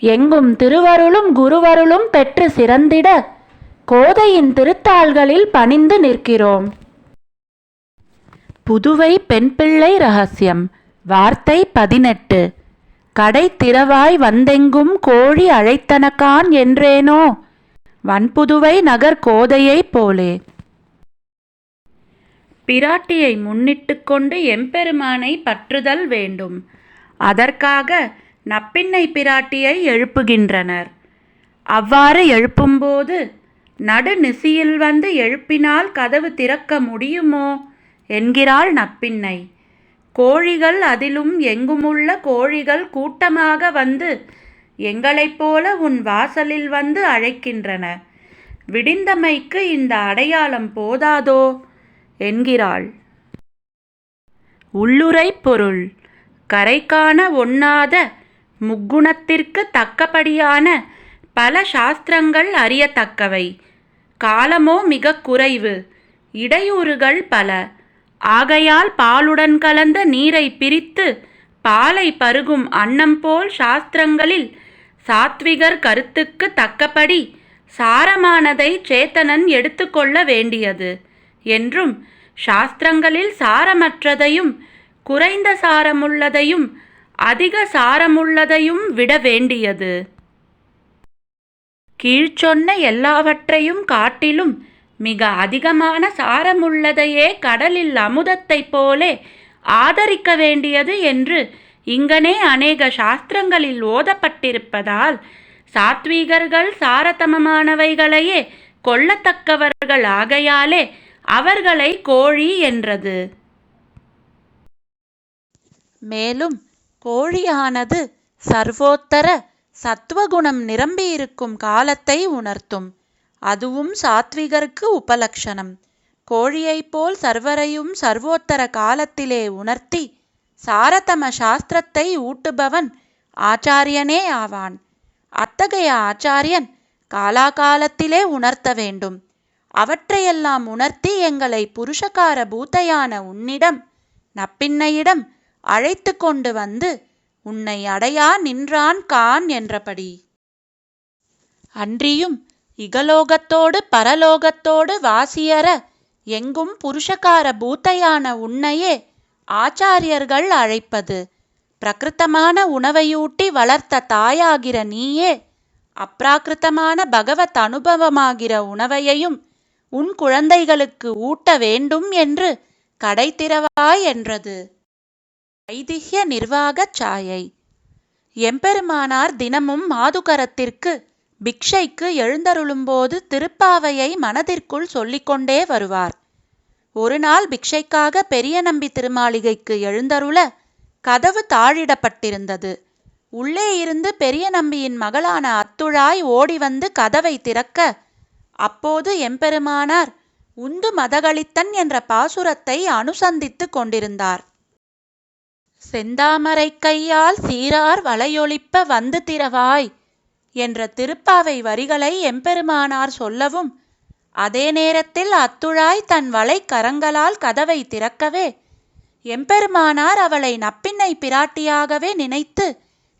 எங்கும் திருவருளும் குருவருளும் பெற்று சிறந்திட கோதையின் திருத்தாள்களில் பணிந்து நிற்கிறோம். புதுவை பெண் பிள்ளை ரகசியம். வார்த்தை பதினெட்டு. கடை திறவாய் வந்தெங்கும் கோழி அழைத்தனக்கான் என்றேனோ? வன்புதுவை நகர் கோதையைப் போலே. பிராட்டியை முன்னிட்டு கொண்டு எம்பெருமானை பற்றுதல் வேண்டும். அதற்காக நப்பின்னை பிராட்டியை எழுப்புகின்றனர். அவ்வாறு எழுப்பும்போது நடுநிசியில் வந்து எழுப்பினால் கதவு திறக்க முடியுமோ? என்கிறாள் நப்பின்னை. கோழிகள் அதிலும் எங்குமுள்ள கோழிகள் கூட்டமாக வந்து எங்களைப் போல உன் வாசலில் வந்து அழைக்கின்றன. விடிந்தமைக்கு இந்த அடையாளம் போதாதோ? என்கிறாள். உள்ளுரை பொருள். கரை காண ஒண்ணாத முக்குணத்திற்கு தக்கபடியான பல சாஸ்திரங்கள் அறியத்தக்கவை. காலமோ மிக குறைவு. இடையூறுகள் பல. ஆகையால் பாலுடன் கலந்த நீரை பிரித்து பாலை பருகும் அன்னம் போல் சாஸ்திரங்களில் சாத்விகர் கருத்துக்கு தக்கபடி சாரமானதை சேத்தனன் எடுத்துக்கொள்ள வேண்டியது என்றும் சாஸ்திரங்களில் சாரமற்றதையும் குறைந்த சாரமுள்ளதையும் அதிக சாரமுள்ளதையும் விட வேண்டியது. கீழ்ச்சொன்ன எல்லாவற்றையும் காட்டிலும் மிக அதிகமான சாரமுள்ளதையே கடலில் அமுதத்தைப் போலே ஆதரிக்க வேண்டியது என்று இங்கனே அநேக சாஸ்திரங்களில் ஓதப்பட்டிருப்பதால் சாத்வீகர்கள் சாரதமமானவைகளையே கொள்ளத்தக்கவர்கள் ஆகையாலே அவர்களை கோழி என்றது. மேலும் கோழியானது சர்வோத்தர சத்துவகுணம் நிரம்பியிருக்கும் காலத்தை உணர்த்தும். அதுவும் சாத்விகருக்கு உபலக்ஷணம். கோழியைப் போல் சர்வரையும் சர்வோத்தர காலத்திலே உணர்த்தி சாரதம சாஸ்திரத்தை ஊட்டுபவன் ஆச்சாரியனே ஆவான். அத்தகைய ஆச்சாரியன் காலாகாலத்திலே உணர்த்த வேண்டும். அவற்றையெல்லாம் உணர்த்தி எங்களை புருஷகார பூத்தையான உன்னிடம் நப்பின்னையிடம் அழைத்து கொண்டு வந்து உன்னை அடையா நின்றான் கான் என்றபடி. அன்றியும் இகலோகத்தோடு பரலோகத்தோடு வாசியற எங்கும் புருஷகார பூத்தையான உன்னையே ஆச்சாரியர்கள் அழைப்பது பிரகிருத்தமான உணவையூட்டி வளர்த்த தாயாகிற நீயே அப்ராகிருத்தமான பகவத் அனுபவமாகிற உணவையையும் உன் குழந்தைகளுக்கு ஊட்ட வேண்டும் என்று கடை திறவாய் என்றது. ஐதிஹ்ய நிர்வாகச் சாயை. எம்பெருமானார் தினமும் மாதுகரத்திற்கு பிக்ஷைக்கு எழுந்தருளும்போது திருப்பாவையை மனதிற்குள் சொல்லிக்கொண்டே வருவார். ஒரு நாள் பிக்ஷைக்காக பெரிய நம்பி திருமாளிகைக்கு எழுந்தருள கதவு தாழிடப்பட்டிருந்தது. உள்ளே இருந்து பெரிய நம்பியின் மகளான அத்துழாய் ஓடி வந்து கதவை திறக்க அப்போது எம்பெருமானார் உந்து மதகளித்தன் என்ற பாசுரத்தை அனுசந்தித்துக் கொண்டிருந்தார். செந்தாமரை கையால் சீரார் வலையொழிப்ப வந்து திறவாய் என்ற திருப்பாவை வரிகளை எம்பெருமானார் சொல்லவும் அதே நேரத்தில் அத்துழாய் தன் வலை கரங்களால் கதவை திறக்கவே எம்பெருமானார் அவளை நப்பின்னை பிராட்டியாகவே நினைத்து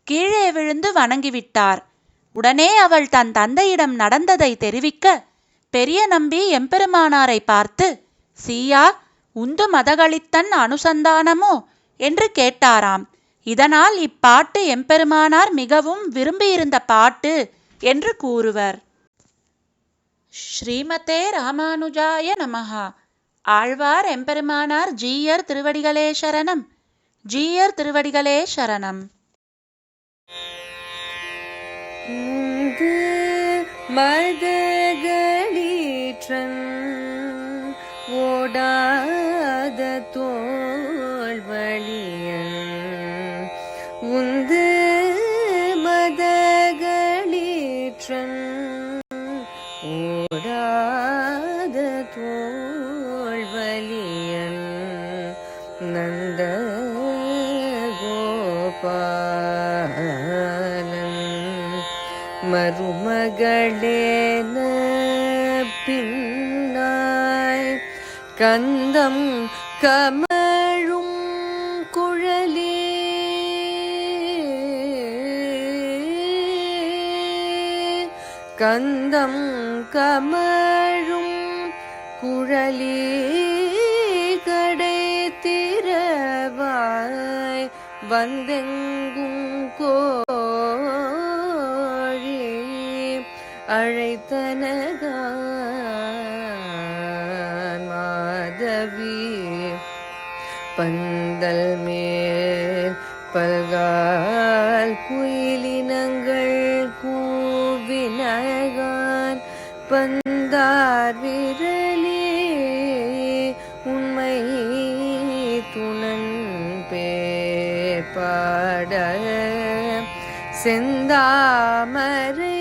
கீழே விழுந்து வணங்கிவிட்டார். உடனே அவள் தன் தந்தையிடம் நடந்ததை தெரிவிக்க பெரிய நம்பி எம்பெருமானாரை பார்த்து சீயா உந்து மதகளித்தன் அனுசந்தானமோ? என்று கேட்டாராம். இதனால் இப்பாட்டு எம்பெருமானார் மிகவும் விரும்பியிருந்த பாட்டு என்று கூறுவர். ஸ்ரீமதே ராமானுஜாய நமஹா. ஆழ்வார் எம்பெருமானார் ஜீயர் திருவடிகளே சரணம். ஜீயர் திருவடிகளே சரணம். உந்து மதகளீற்றன் ஓடாத தோ കുറ്റം ഓടാതെ തോൽവലിയൻ നന്ദ ഗോപാലൻ മരുമകളേന പിന്നായി കന്തം കമ கந்தம் கமழும் குழலி கடை திறவாய் வந்தெங்கும் கோழி அழைத்தனகான் மாதவி பந்தல் மேல் பல்கால் குயிலின் பந்தார் விரலே உண்மை துணன் பேர்பாட செந்தாமரை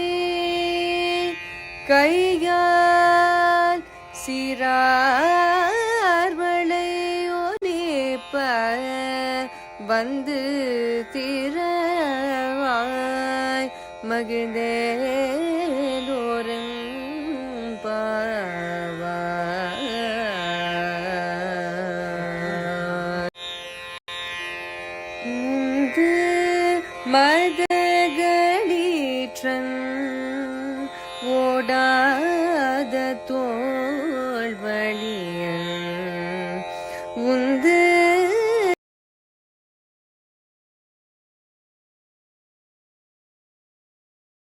கையால் சிறார்வளை ஒலிப்ப வந்து திறவாய் மகிழ்ந்தே மதகளீற்றன் ஓடாத தோ